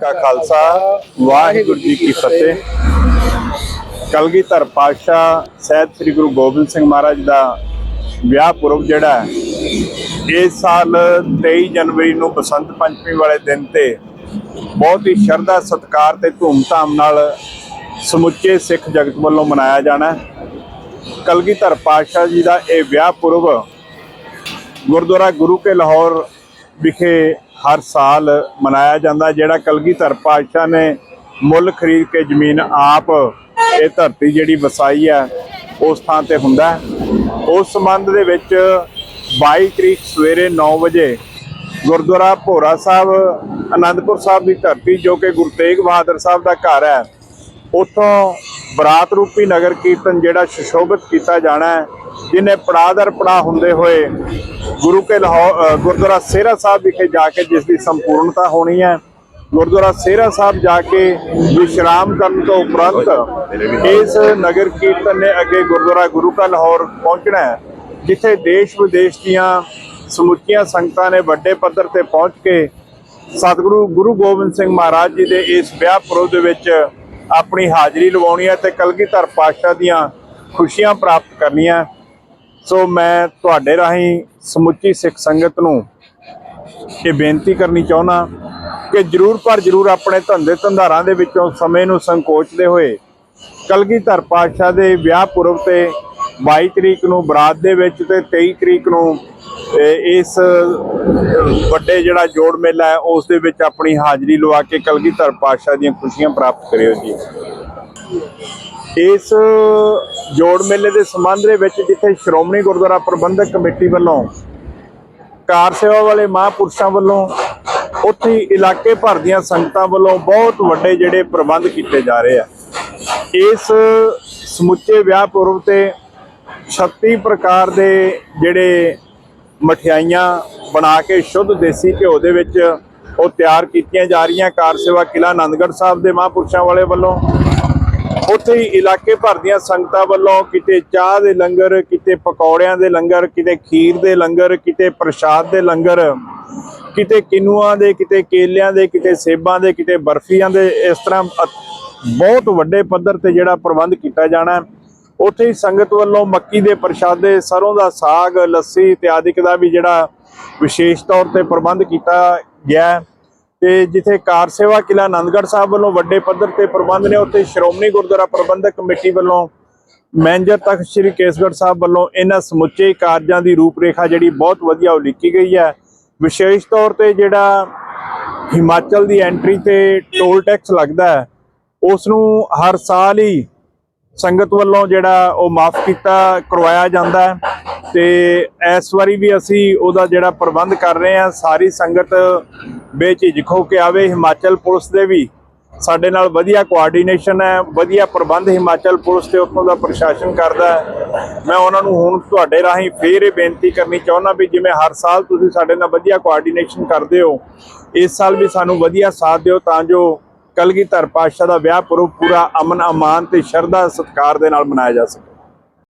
ਕਾ ਖਾਲਸਾ, ਵਾਹਿਗੁਰੂ ਜੀ ਕੀ ਫਤਿਹ। ਕਲਗੀਧਰ ਪਾਤਸ਼ਾਹ ਸਹਿਬ ਸ੍ਰੀ ਗੁਰੂ ਗੋਬਿੰਦ ਸਿੰਘ ਮਹਾਰਾਜ ਦਾ ਵਿਆਹ ਪੁਰਬ ਜਿਹੜਾ ਇਸ ਸਾਲ 23 ਜਨਵਰੀ ਨੂੰ ਬਸੰਤ ਪੰਚਮੀ ਵਾਲੇ ਦਿਨ ਤੇ ਬਹੁਤ ਹੀ ਸ਼ਰਧਾ, ਸਤਿਕਾਰ ਤੇ ਧੂਮਧਾਮ ਨਾਲ ਸਮੁੱਚੇ ਸਿੱਖ ਜਗਤ ਵੱਲੋਂ ਮਨਾਇਆ ਜਾਣਾ ਕਲਗੀਧਰ ਪਾਤਸ਼ਾਹ ਜੀ ਦਾ ਇਹ ਵਿਆਹ ਪੁਰਬ ਗੁਰਦੁਆਰਾ ਗੁਰੂ ਕੇ ਲਾਹੌਰ ਵਿਖੇ ਹਰ ਸਾਲ ਮਨਾਇਆ ਜਾਂਦਾ, ਜਿਹੜਾ ਕਲਗੀਧਰ ਪਾਤਸ਼ਾਹ ਨੇ ਮੁੱਲ ਖਰੀਦ ਕੇ ਜ਼ਮੀਨ ਆਪ ਇਹ ਧਰਤੀ ਜਿਹੜੀ ਵਸਾਈ ਹੈ, ਉਸ ਥਾਂ ਤੇ ਹੁੰਦਾ ਉਸ ਸੰਬੰਧ ਦੇ ਵਿੱਚ 22 ਤਰੀਕ ਸਵੇਰੇ 9 ਵਜੇ ਗੁਰਦੁਆਰਾ ਭੋਰਾ ਸਾਹਿਬ ਆਨੰਦਪੁਰ ਸਾਹਿਬ ਦੀ ਧਰਤੀ ਜੋ ਕਿ ਗੁਰੂ ਤੇਗ ਬਹਾਦਰ ਸਾਹਿਬ ਦਾ ਘਰ ਹੈ, ਉਥੋਂ ਬਰਾਤ ਰੂਪੀ ਨਗਰ ਕੀਰਤਨ ਜਿਹੜਾ ਸੁਸ਼ੋਭਿਤ ਕੀਤਾ ਜਾਣਾ ਹੈ ਪੜਾਅ ਦਰ ਪੜਾਅ ਹੁੰਦੇ ਹੋਏ ਗੁਰੂ ਕੇ ਲਾਹੌਰ ਗੁਰਦੁਆਰਾ ਸੇਰਾ ਸਾਹਿਬ ਵਿਖੇ ਜਾ ਕੇ ਜਿਸ ਦੀ ਸੰਪੂਰਨਤਾ ਹੋਣੀ ਹੈ, ਗੁਰਦੁਆਰਾ ਸੇਰਾ ਸਾਹਿਬ ਜਾ ਕੇ ਵਿਸ਼ਰਾਮ ਕਰਨ ਤੋਂ ਉਪਰੰਤ ਇਸ ਨਗਰ ਕੀਰਤਨ ਨੇ ਅੱਗੇ ਗੁਰਦੁਆਰਾ ਗੁਰੂ ਕਾ ਲਾਹੌਰ ਪਹੁੰਚਣਾ ਹੈ, ਜਿੱਥੇ ਦੇਸ਼ ਵਿਦੇਸ਼ ਦੀਆਂ ਸਮੁੱਚੀਆਂ ਸੰਗਤਾਂ ਨੇ ਵੱਡੇ ਪੱਧਰ ਤੇ ਪਹੁੰਚ ਕੇ ਸਤਿਗੁਰੂ ਗੁਰੂ ਗੋਬਿੰਦ ਸਿੰਘ ਮਹਾਰਾਜ ਜੀ ਦੇ ਇਸ ਵਿਆਹ ਪੁਰਬ ਦੇ ਵਿੱਚ ਆਪਣੀ ਹਾਜ਼ਰੀ ਲਵਾਉਣੀ ਹੈ ਤੇ ਕਲਗੀਧਰ ਪਾਤਸ਼ਾਹ ਦੀਆਂ ਖੁਸ਼ੀਆਂ ਪ੍ਰਾਪਤ ਕਰਨੀਆਂ। ਸੋ ਮੈਂ ਤੁਹਾਡੇ ਰਾਹੀਂ ਸਮੁੱਚੀ ਸਿੱਖ ਸੰਗਤ ਨੂੰ ਇਹ ਬੇਨਤੀ ਕਰਨੀ ਚਾਹੁੰਦਾ ਕਿ ਜਰੂਰ ਪਰ ਜਰੂਰ ਆਪਣੇ ਧੰਦੇ ਧੰਦਾਰਾਂ ਦੇ ਵਿੱਚੋਂ ਸਮੇਂ ਨੂੰ ਸੰਕੋਚਦੇ ਹੋਏ ਕਲਗੀਧਰ ਪਾਤਸ਼ਾਹ ਦੇ ਵਿਆਹ ਪੁਰਬ ਤੇ 22 ਤਰੀਕ ਨੂੰ ਬਰਾਤ ਦੇ ਵਿੱਚ ਤੇ 23 ਤਰੀਕ ਨੂੰ ਇਸ ਵੱਡੇ ਜਿਹੜਾ ਜੋੜ ਮੇਲਾ ਹੈ, ਉਸ ਦੇ ਵਿੱਚ ਆਪਣੀ ਹਾਜ਼ਰੀ ਲਵਾ ਕੇ ਕਲਗੀਧਰ ਪਾਤਸ਼ਾਹ ਦੀਆਂ ਖੁਸ਼ੀਆਂ ਪ੍ਰਾਪਤ ਕਰਿਓ ਜੀ। ਇਸ ਜੋੜ ਮੇਲੇ ਦੇ ਸੰਬੰਧ ਦੇ ਵਿੱਚ ਜਿੱਥੇ ਸ਼੍ਰੋਮਣੀ ਗੁਰਦੁਆਰਾ ਪ੍ਰਬੰਧਕ ਕਮੇਟੀ ਵੱਲੋਂ ਕਾਰ ਸੇਵਾ ਵਾਲੇ ਮਹਾਂਪੁਰਸ਼ਾਂ ਵੱਲੋਂ, ਉੱਥੇ ਇਲਾਕੇ ਭਰ ਦੀਆਂ ਸੰਗਤਾਂ ਵੱਲੋਂ ਬਹੁਤ ਵੱਡੇ ਜਿਹੜੇ ਪ੍ਰਬੰਧ ਕੀਤੇ ਜਾ ਰਹੇ ਆ। ਇਸ ਸਮੁੱਚੇ ਵਿਆਹ ਪੁਰਬ ਤੇ 36 ਪ੍ਰਕਾਰ ਦੇ ਜਿਹੜੇ ਮਠਿਆਈਆਂ ਬਣਾ ਕੇ ਸ਼ੁੱਧ ਦੇਸੀ ਘਿਓ ਦੇ ਵਿੱਚ ਉਹ ਤਿਆਰ ਕੀਤੀਆਂ ਜਾ ਰਹੀਆਂ ਕਾਰ ਸੇਵਾ ਕਿਲਾ ਆਨੰਦਗੜ੍ਹ ਸਾਹਿਬ ਦੇ ਮਹਾਂਪੁਰਸ਼ਾਂ ਵਾਲੇ ਵੱਲੋਂ ਉੱਥੇ ਹੀ ਇਲਾਕੇ ਭਰ ਦੀਆਂ ਸੰਗਤਾਂ ਵੱਲੋਂ ਕਿਤੇ ਚਾਹ ਦੇ ਲੰਗਰ, ਕਿਤੇ ਪਕੌੜਿਆਂ ਦੇ ਲੰਗਰ, ਕਿਤੇ ਖੀਰ ਦੇ ਲੰਗਰ, ਕਿਤੇ ਪ੍ਰਸ਼ਾਦ ਦੇ ਲੰਗਰ, ਕਿਤੇ ਕਿਨੂਆਂ ਦੇ, ਕਿਤੇ ਕੇਲਿਆਂ ਦੇ, ਕਿਤੇ ਸੇਬਾਂ ਦੇ, ਕਿਤੇ ਬਰਫੀਆਂ ਦੇ ਇਸ ਤਰ੍ਹਾਂ ਬਹੁਤ ਵੱਡੇ ਪੱਧਰ ਤੇ ਜਿਹੜਾ ਪ੍ਰਬੰਧ ਕੀਤਾ ਜਾਣਾ ਹੈ। ਉੱਥੇ ਹੀ ਸੰਗਤ ਵੱਲੋਂ ਮੱਕੀ ਦੇ ਪ੍ਰਸ਼ਾਦੇ ਸਰੋਂ ਦਾ ਸਾਗ, ਲੱਸੀ ਇਤਿਆਦਿਕ ਦਾ ਵੀ ਜਿਹੜਾ ਵਿਸ਼ੇਸ਼ ਤੌਰ ਤੇ ਪ੍ਰਬੰਧ ਕੀਤਾ ਗਿਆ ਹੈ। ਤੇ ਜਿੱਥੇ ਕਾਰ ਸੇਵਾ ਕਿਲਾ ਆਨੰਦਗੜ੍ਹ ਸਾਹਿਬ ਵੱਲੋਂ ਵੱਡੇ ਪੱਧਰ ਤੇ ਪ੍ਰਬੰਧ ਨੇ, ਉੱਥੇ ਸ਼੍ਰੋਮਣੀ ਗੁਰਦੁਆਰਾ ਪ੍ਰਬੰਧਕ ਕਮੇਟੀ ਵੱਲੋਂ ਮੈਨੇਜਰ ਤਖਤ ਸ੍ਰੀ ਕੇਸਗੜ੍ਹ ਸਾਹਿਬ ਵੱਲੋਂ ਇਹਨਾਂ ਸਮੁੱਚੇ ਕਾਰਜਾਂ ਦੀ ਰੂਪਰੇਖਾ ਜਿਹੜੀ ਬਹੁਤ ਵਧੀਆ ਉਲੀਕੀ ਗਈ ਹੈ ਵਿਸ਼ੇਸ਼ ਤੌਰ ਤੇ ਜਿਹੜਾ ਹਿਮਾਚਲ ਦੀ ਐਂਟਰੀ ਤੇ ਟੋਲ ਟੈਕਸ ਲੱਗਦਾ ਹੈ ਉਸ ਨੂੰ ਹਰ ਸਾਲ ਹੀ ਸੰਗਤ ਵੱਲੋਂ ਜਿਹੜਾ ਉਹ ਮਾਫ ਕੀਤਾ, ਕਰਵਾਇਆ ਜਾਂਦਾ ਹੈ ਤੇ ਇਸ ਵਾਰੀ ਵੀ ਅਸੀਂ ਉਹਦਾ ਜਿਹੜਾ ਪ੍ਰਬੰਧ ਕਰ ਰਹੇ ਹਾਂ, ਸਾਰੀ ਸੰਗਤ ਬੇਝਿਜਕ ਹੋ ਕੇ ਆਵੇ, ਹਿਮਾਚਲ ਪੁਲਿਸ ਦੇ ਵੀ। ਸਾਡੇ ਨਾਲ ਵਧੀਆ ਕੋਆਰਡੀਨੇਸ਼ਨ ਹੈ, ਵਧੀਆ ਪ੍ਰਬੰਧ ਹਿਮਾਚਲ ਪੁਲਿਸ ਤੇ ਉੱਥੋਂ ਦਾ ਪ੍ਰਸ਼ਾਸਨ ਕਰਦਾ ਹੈ। ਮੈਂ ਉਹਨਾਂ ਨੂੰ ਹੁਣ ਤੁਹਾਡੇ ਰਾਹੀਂ ਫੇਰ ਇਹ ਬੇਨਤੀ ਕਰਨੀ ਚਾਹੁੰਦਾ ਵੀ ਜਿਵੇਂ ਹਰ ਸਾਲ ਤੁਸੀਂ ਸਾਡੇ ਨਾਲ ਵਧੀਆ ਕੋਆਰਡੀਨੇਸ਼ਨ ਕਰਦੇ ਹੋ, ਇਸ ਸਾਲ ਵੀ ਸਾਨੂੰ ਵਧੀਆ ਸਾਥ ਦਿਓ ਤਾਂ ਜੋ ਕਲਗੀਧਰ ਪਾਤਸ਼ਾਹ ਦਾ ਵਿਆਹ ਪੁਰਬ ਪੂਰਾ ਅਮਨ ਅਮਾਨ ਤੇ ਸ਼ਰਧਾ ਸਤਿਕਾਰ ਦੇ ਨਾਲ ਮਨਾਇਆ ਜਾ ਸਕੇ।